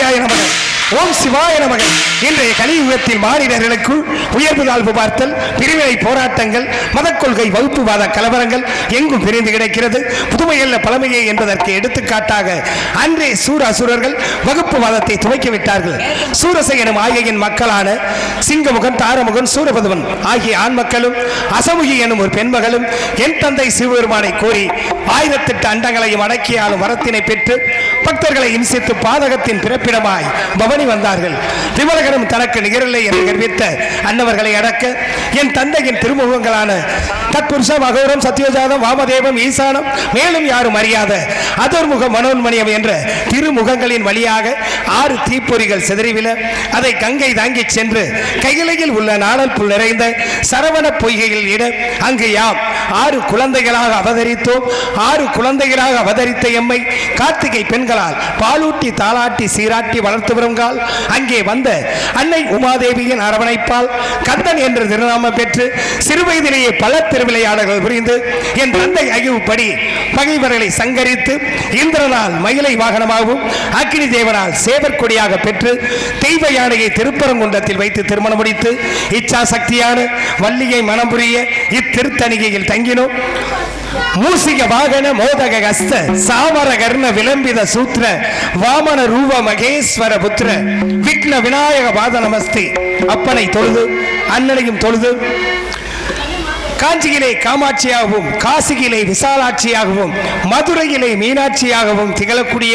India, ஓம் சிவாய நமகன் இன்றைய கலியுகத்தில் மாநிலர்களுக்குள் உயர்வு தாழ்வு பார்த்தல் பிரிவினை போராட்டங்கள் மதக் கொள்கை வகுப்புவாத கலவரங்கள் எங்கும் பிரிந்து கிடைக்கிறது. புதுமையல்ல பழமையே என்பதற்கு எடுத்துக்காட்டாக அன்றே சூர அசுரர்கள் வகுப்புவாதத்தை துவக்கி விட்டார்கள். சூரசை எனும் ஆகியின் மக்களான சிங்கமுகன் தாரமுகன் சூரபதுவன் ஆகிய ஆண் மக்களும் அசமுகி எனும் ஒரு பெண்மகளும் என் தந்தை சிவபெருமானை கோரி ஆயிரத்தெட்டு அண்டங்களையும் அடக்கியாலும் வரத்தினை பெற்று பக்தர்களை இம்சித்து பாதகத்தின் பிறப்பிடமாய் பவன் வந்தார்கள். விமலகனும் தனக்கு நிகரில்லை என்று கற்பித்த அன்னவர்களை அடக்க என் தந்தையின் திருமுகங்களான தத்புருஷ மகோரம் சத்யோஜாதம் வாமதேவம் ஈசானம் மேலும் யாரும் அறியாத அதர்முக மனோன்மணியம் என்ற திருமுகங்களின் வழியாக ஆறு தீப்பொறிகள் சிதறிவில அதை கங்கை தாங்கி சென்று கையிலையில் உள்ள நாடல் புல் நிறைந்த சரவண பொய்கையில் இட அங்கு யாம் ஆறு குழந்தைகளாக அவதரித்தோம். ஆறு குழந்தைகளாக அவதரித்த எம்மை கார்த்திகை பெண்களால் பாலூட்டி தாளாட்டி சீராட்டி வளர்த்து வருங்கால் அங்கே வந்த அன்னை உமாதேவியின் அரவணைப்பால் கந்தன் என்ற திருநாமம் பெற்று சிறுவயதிலேயே பல திருவிளையாடல்கள் புரிந்து என் தந்தை அகிவுப்படி பகைவர்களை சங்கரித்து இந்திரனால் மயிலை வாகனமாகவும் அக்னி தேவனால் சேவற்கொடியாக பெற்று தெய்வ யானையை திருப்பரங்குன்றத்தில் வைத்து திருமணம் முடித்து இச்சா சக்தியான வள்ளியை மனம் புரிய இத்திருத்தணிகையில் தங்கினோம். மூசிக வாகன மோதக கஸ்த சாமர கர்ண விளம்பித சூத்ர வாமன ரூப மகேஸ்வர புத்திர விக்ன விநாயக பாத நமஸ்தே. அப்பனை தொழுது அண்ணனையும் தொழுது. காஞ்சியிலே காமாட்சியாகவும் காசியிலே விசாலாட்சியாகவும் மதுரையிலே மீனாட்சியாகவும் திகழக்கூடிய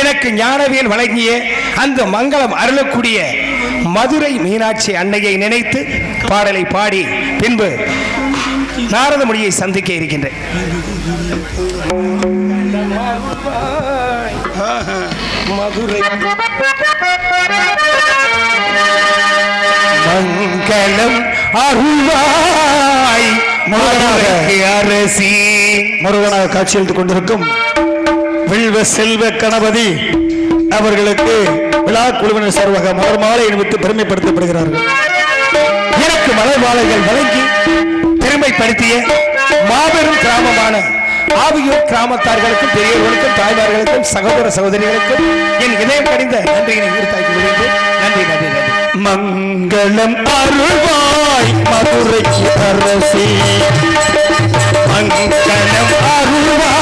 எனக்கு ஞானவியல் வழங்கிய அந்த மங்களம் அருளக்கூடிய மதுரை மீனாட்சி அன்னையை நினைத்து பாடலை பாடி பின்பு நாரத மொழியை சந்திக்க இருக்கின்றேன். மதுரை. மங்களம் அருள்வாய் மதுரைக்கு அரசி. முருகனாக காட்சியளித்துக் கொண்டிருக்கும் வில்வ செல்வ கணபதி அவர்களுக்கு விழா குழுவினர் சார்பாக மலர் மாலை அணிவித்து பெருமைப்படுத்தப்படுகிறார்கள். எனக்கு மலர் மாலைகள் வழங்கி பெருமைப்படுத்திய மாபெரும் கிராமமான ஆவியூர் கிராமத்தார்களுக்கும் பெரியவர்களுக்கும் தாய்மார்களுக்கும் சகோதர சகோதரிகளுக்கும் என் இதயம் கடிந்த நன்றியினை உறுத்தாக்கி விடுகின்றேன். நன்றி நன்றி நன்றி. மங்களம் அருள்வாய் மதுரைக்கு அரசி. மங்களம் அருள்வாய்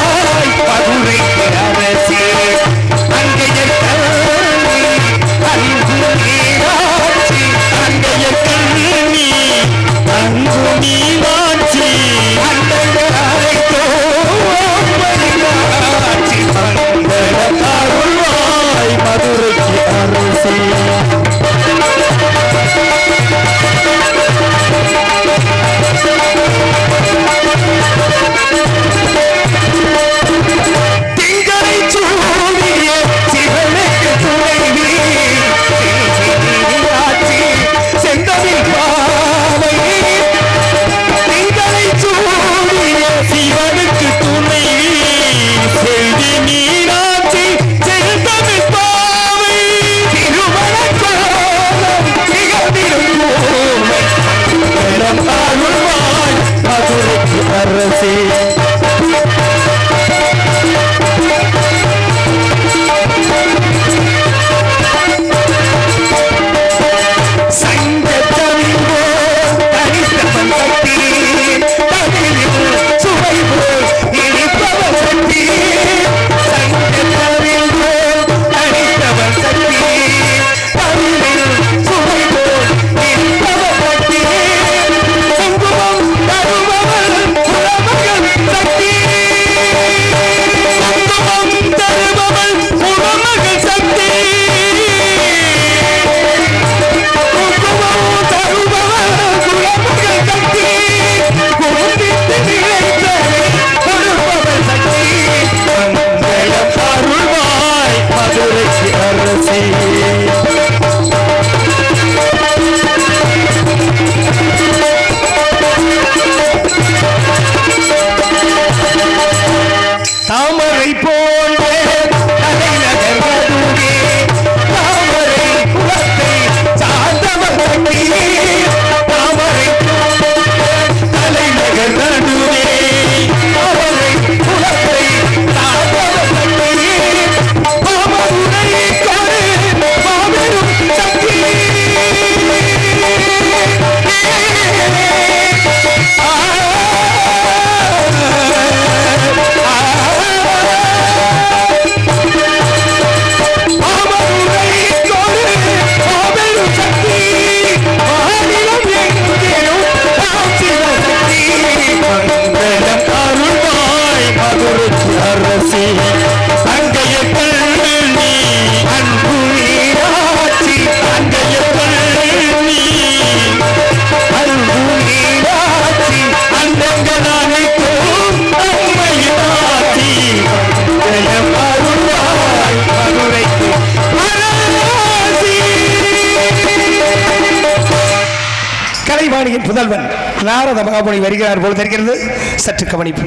புதல்வன் நாரத மகாமுனி வருகிறார் போல் தெரிகிறது. சற்று கவனிப்பு.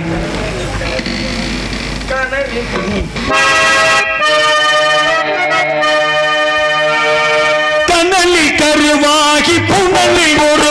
கண்ணலில் கருவாகி புனலில் ஒரு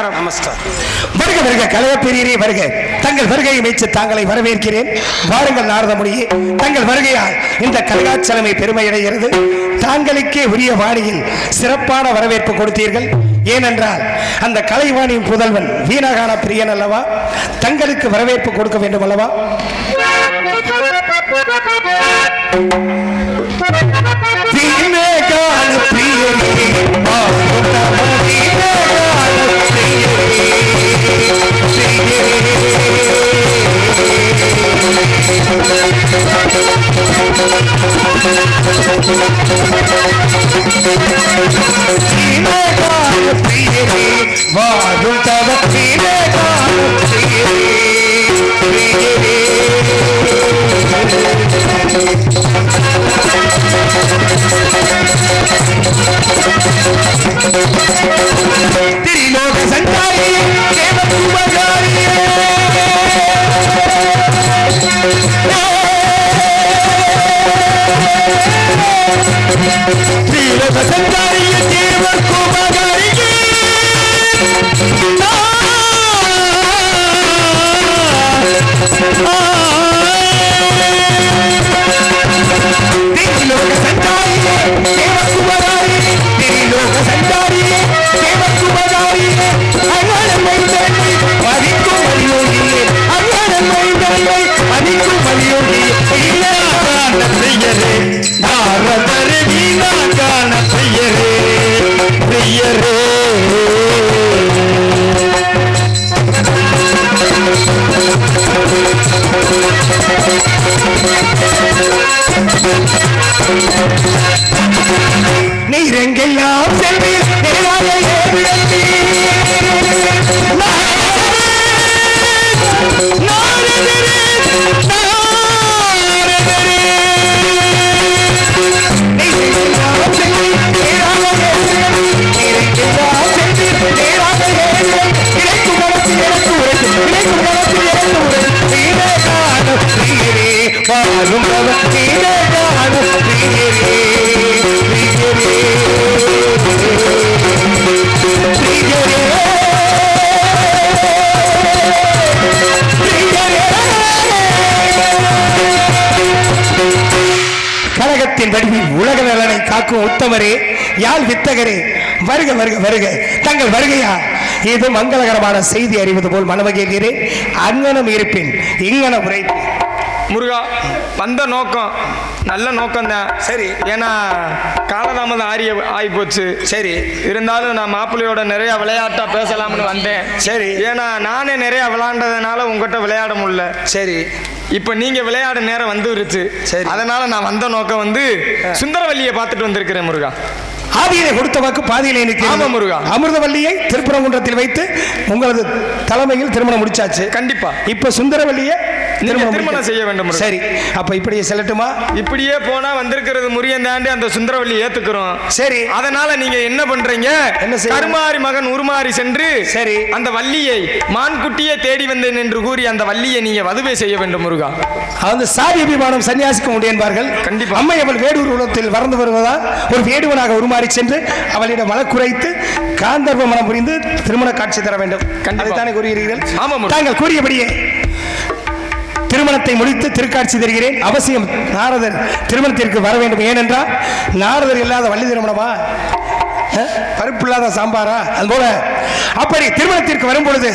நமஸ்காரம். நமஸ்காரம். வருக வருக கலையப்பெரியரே வருக. தங்கள் வருகையை மெச்சு தாங்களை வரவேற்கிறேன். வாருங்கள் நாரதமுனியே. தங்கள் வருகையால் இந்த கலையாச்சலமை பெருமையடைகிறது. தாங்களுக்கே உரிய வாணியில் சிறப்பான வரவேற்பு கொடுத்தீர்கள். ஏனென்றால் அந்த கலைவாணியின் புதல்வன் வீணகான பிரியன் அல்லவா? தங்களுக்கு வரவேற்பு கொடுக்க வேண்டும் அல்லவா? வீணகான திரிலோக சஞ்சாரியே தேவ பூபகாரியே திரிலோக சஞ்சாரியே தேவ பூபகாரியே Oh நாரதரே வீணாகான பெயரே பெயரே நீரெங்கெல்லாம் செல்வீர் வாழும் அவர் நீரே கழகத்தின் வடிவில் உலக நலனை காக்கும் உத்தமரே யாழ் வித்தகரே வருக வருக வருக. தங்கள் வருகையா? இது மங்களகரமான செய்தி அறிவது போல் மனமகிழ்கிறேன். அங்கனம் இருப்பின் இங்கனம் உரைப்பேன் முருகா வந்த நோக்கம் நல்ல நோக்கம்தான். சரி. ஏன்னா காலதாமதம் ஆரிய ஆகி போச்சு சரி. இருந்தாலும் நான் மாப்பிள்ளையோட நிறைய விளையாட்டா பேசலாம்னு வந்தேன். சரி. ஏன்னா நானே நிறைய விளையாண்டதுனால உங்ககிட்ட விளையாட முடியல. சரி. இப்போ நீங்க விளையாட நேரம் வந்துருச்சு. சரி. அதனால நான் வந்த நோக்கம் வந்து சுந்தரவல்லியை பார்த்துட்டு வந்திருக்கிறேன் முருகா. ஆதியிலே கொடுத்த வாக்கு பாதியிலே நிற்கிறது. ஆமா, முருகா. அமிர்தவல்லியை திருப்பரங்குன்றத்தில் வைத்து உங்களது தலைமையில் திருமணம் முடிச்சாச்சு. கண்டிப்பா. இப்ப சுந்தரவல்லியை நீங்க திருமணம் செய்ய வேண்டும். சரி அப்ப இப்படியே செல்லட்டுமா இப்படியே போனா வந்திருக்கிறது முறியன் தாண்டி அந்த சுந்தரவல்லி ஏத்துக்கிறோம் சரி அதனால நீங்க என்ன பண்றீங்க என்ன? கருமாரி மகன் உருமாறி சென்று சரி. அந்த வள்ளியை மான்குட்டியை தேடி வந்தேன் என்று கூறி அந்த வள்ளியை நீங்க வதுவை செய்ய வேண்டும் முருகா அந்த சாதி அபிமானம் சன்னியாசிக்க முடியன்பார்கள் கண்டிப்பா. அம்மை அவள் வேடூர் உலகத்தில் வறந்து வருவதால் ஒரு வேடுவனாக உருமாறி சென்று அவளிடம் வழக்குரைத்து காந்தர்வ மனம் புரிந்து திருமண காட்சி தர வேண்டும் கண்டிப்பா. அதைத்தானே கூறுகிறீர்கள் ஆமா, முருகா. தாங்கள் கூறியபடியே திருமணத்தை முடித்து திருக்காட்சி தருகிறேன். அவசியம் நாரதர் திருமணத்திற்கு வர வேண்டும். ஏனென்றால் நாரதர் இல்லாத வள்ளி திருமணமா? பருப்பு இல்லாத சாம்பாரா? அதுபோல. அப்படி திருமணத்திற்கு வரும் பொழுது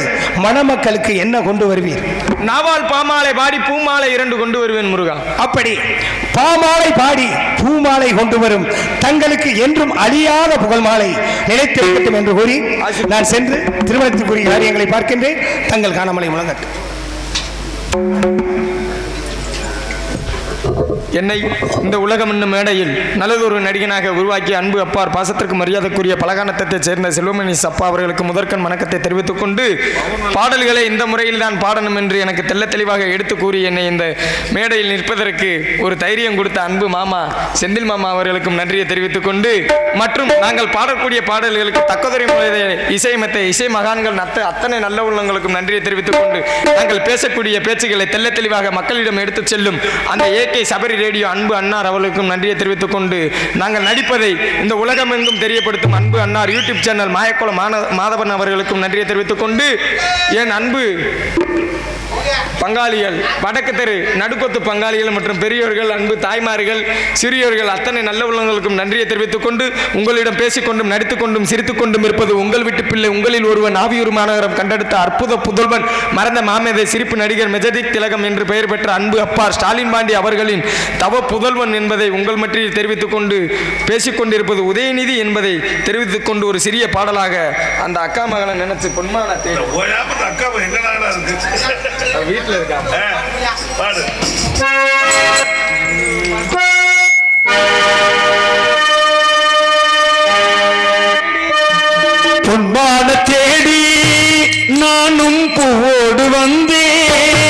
மணமக்களுக்கு என்ன கொண்டு வருவீர்? நாவால் பாமாலை பாடி பூமாலை இரண்டு கொண்டு வருவேன் முருகா. அப்படி பாமாலை பாடி பூமாலை கொண்டு வரும். தங்களுக்கு என்றும் அழியாத புகழ் மாலை நிலைத்திருக்கட்டும் என்று கூறி நான் சென்று திருமணத்திற்குரிய காரியங்களை பார்க்கின்றேன். தங்கள் காணமலை முழங்கட்டும். என்னை இந்த உலகம் என்னும் மேடையில் நல்லதொரு நடிகனாக உருவாக்கிய அன்பு அப்பார் பாசத்திற்கு மரியாதைக்குரிய பலகானத்தைச் சேர்ந்த செல்வமணி சப்பா அவர்களுக்கு முதற்கண் வணக்கத்தை தெரிவித்துக் கொண்டு பாடல்களை இந்த முறையில் தான் பாடணும் என்று எனக்கு தெள்ள தெளிவாக எடுத்து கூறி என்னை இந்த மேடையில் நிற்பதற்கு ஒரு தைரியம் கொடுத்த அன்பு மாமா செந்தில் மாமா அவர்களுக்கும் நன்றியை தெரிவித்துக் கொண்டு மற்றும் நாங்கள் பாடக்கூடிய பாடல்களுக்கு தக்கதுரை முறையை இசையமைத்த இசை மகான்கள் நத்த அத்தனை நல்ல உள்ளங்களுக்கும் நன்றியை தெரிவித்துக் கொண்டு நாங்கள் பேசக்கூடிய பேச்சுகளை தெல்ல தெளிவாக மக்களிடம் எடுத்துச் செல்லும் அந்த ஏகே சபரி ரேடியோ அன்பு அன்னார் அவர்களுக்கும் நன்றியை தெரிவித்துக் கொண்டு நாங்கள் நடிப்பதை இந்த உலகமெங்கும் தெரியப்படுத்தும் அன்பு அன்னார் யூடியூப் சேனல் மாயக்குளம் மாதவன் அவர்களுக்கும் நன்றியை தெரிவித்துக் கொண்டு என் அன்பு பங்காளிகள் வடக்கு தெரு நடுக்கொத்து பங்காளிகள் மற்றும் பெரியோர்கள் அன்பு தாய்மார்கள் சிறியோர்கள் அத்தனை நல்ல உள்ளங்களுக்கும் நன்றியை தெரிவித்துக் கொண்டு உங்களிடம் பேசிக்கொண்டும் நடித்துக்கொண்டும் சிரித்துக்கொண்டும் இருப்பது உங்கள் வீட்டு பிள்ளை உங்களில் ஒருவன் ஆவியூர் மாநகரம் கண்டெடுத்த அற்புத புதல்வன் மறந்த மாமேதை சிரிப்பு நடிகர் மெஜதிக் திலகம் என்று பெயர் பெற்ற அன்பு அப்பார் ஸ்டாலின் பாண்டி அவர்களின் தவ புதல்வன் என்பதை உங்கள் மற்றில் தெரிவித்துக் கொண்டு பேசிக்கொண்டிருப்பது உதயநிதி என்பதை தெரிவித்துக் கொண்டு ஒரு சிறிய பாடலாக அந்த அக்கா மகளை நினைச்சு பொன்மான அக்கா வீட்டில் இருக்காங்க. பாடு பொன்மான தேடி நானும் பூவோடு வந்தேன்.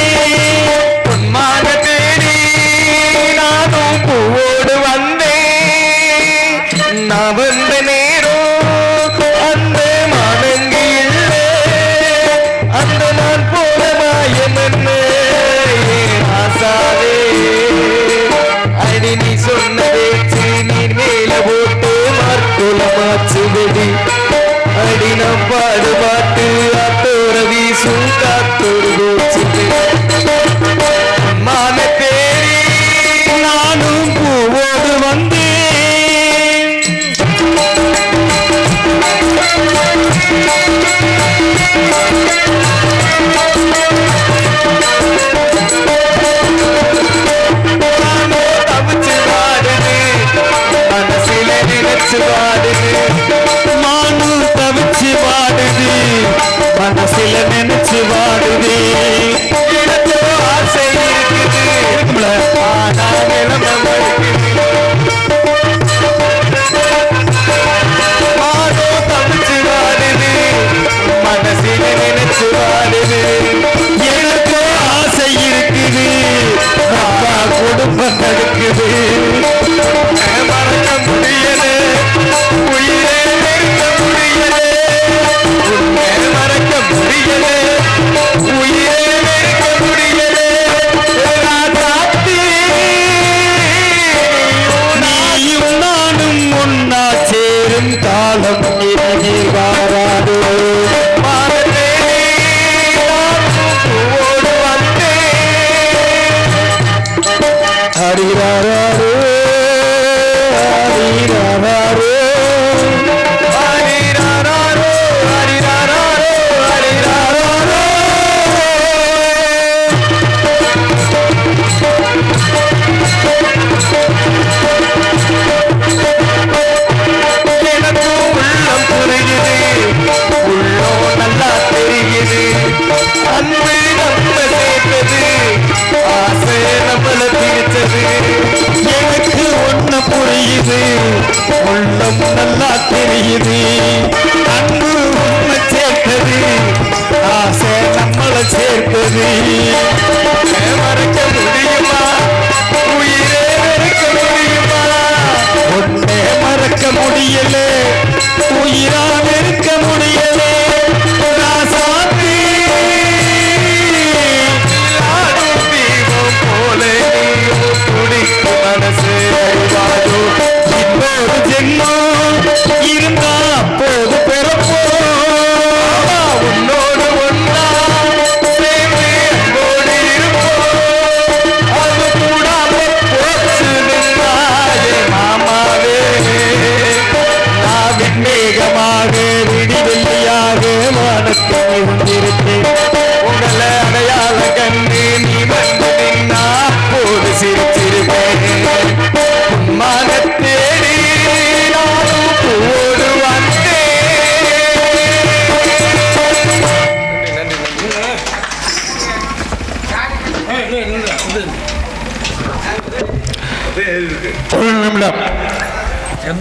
ஒரு நிமிடம்.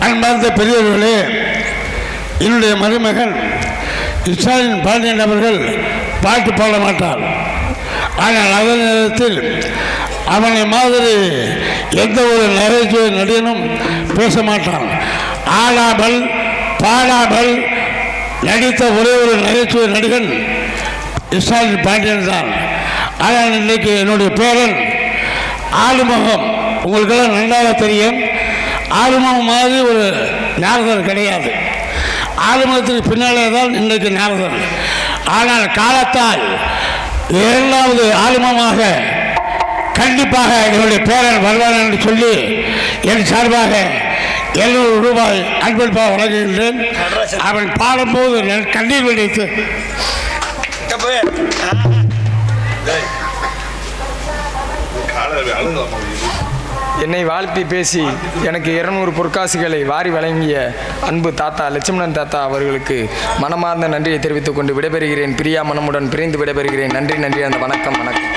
அன்பார்ந்த பெரியவர்களே என்னுடைய மருமகன் இஸ்ராலின் பாண்டியன் அவர்கள் பாட்டு பாட மாட்டார். ஆனால் அதே நேரத்தில் அவனை மாதிரி எந்த ஒரு நகைச்சுவை நடிகனும் பேச மாட்டான். ஆடாமல் பாடாமல் நடித்த ஒரே ஒரு நகைச்சுவை நடிகன் இஸ்ராலின் பாண்டியன் தான். ஆனால் இன்னைக்கு என்னுடைய பேரன் ஆளுமுகம் உங்களுக்கெல்லாம் நன்றாக தெரியும். ஆளுமுகம் மாதிரி ஒரு நாரதர் கிடையாது. ஆளுமுகத்துக்கு பின்னாலே தான் இன்றைக்கு நாரதர். ஆனால் காலத்தால் இரண்டாவது ஆளுமமாக கண்டிப்பாக என்னுடைய பேரன் வருவான் என்று சொல்லி என் சார்பாக எழுநூறு ரூபாய் அன்பளிப்பாக வழங்குகின்றேன். அவன் பாடும்போது கண்ணீர் வெடித்து அழுங்க என்னை வாழ்த்தி பேசி எனக்கு இருநூறு பொற்காசுகளை வாரி வழங்கிய அன்பு தாத்தா லட்சுமணன் தாத்தா அவர்களுக்கு மனமார்ந்த நன்றியை தெரிவித்துக் கொண்டு விடைபெறுகிறேன். பிரியா மனமுடன் பிரிந்து விடைபெறுகிறேன். நன்றி நன்றி. அந்த வணக்கம் வணக்கம்.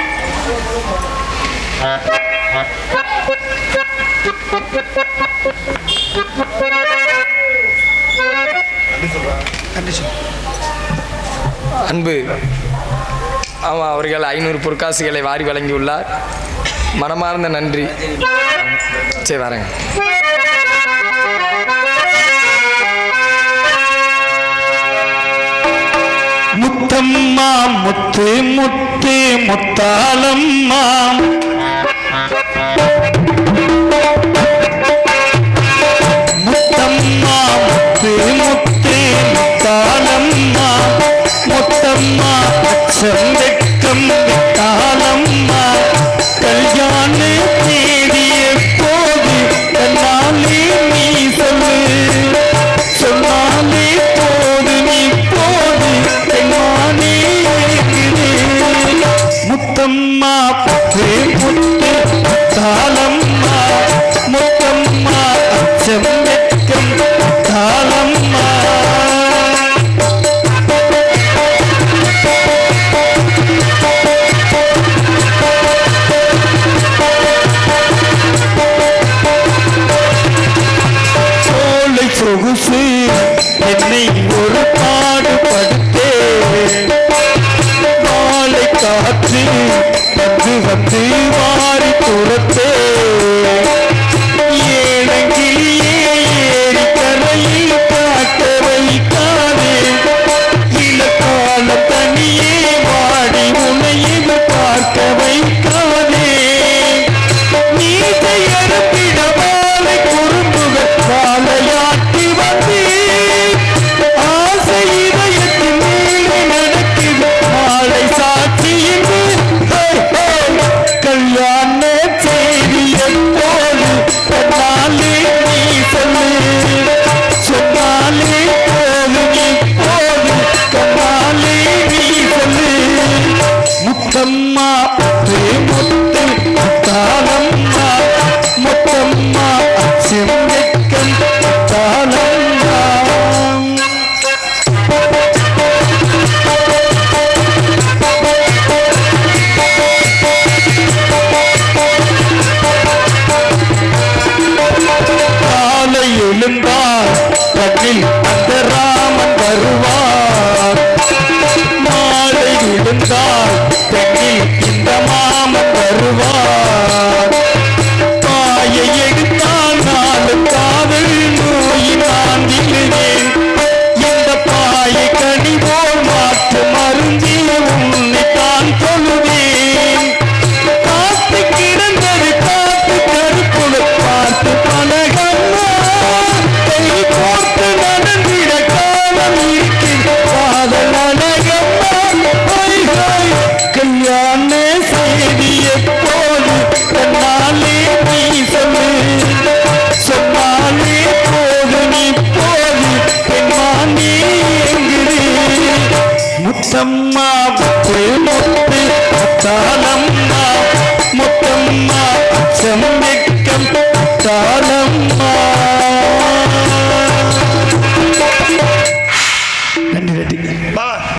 அன்பு ஆமாம் அவர்கள் ஐநூறு பொற்காசுகளை வாரி வழங்கியுள்ளார். மனமார்ந்த நன்றி. சரி வரேங்க. முத்தம்மா முத்து முத்து முத்தாலம்மா முத்தம்மா முத்து முத்து முத்தாலம்மா முத்தம்மா அச்சம் வெக்கம்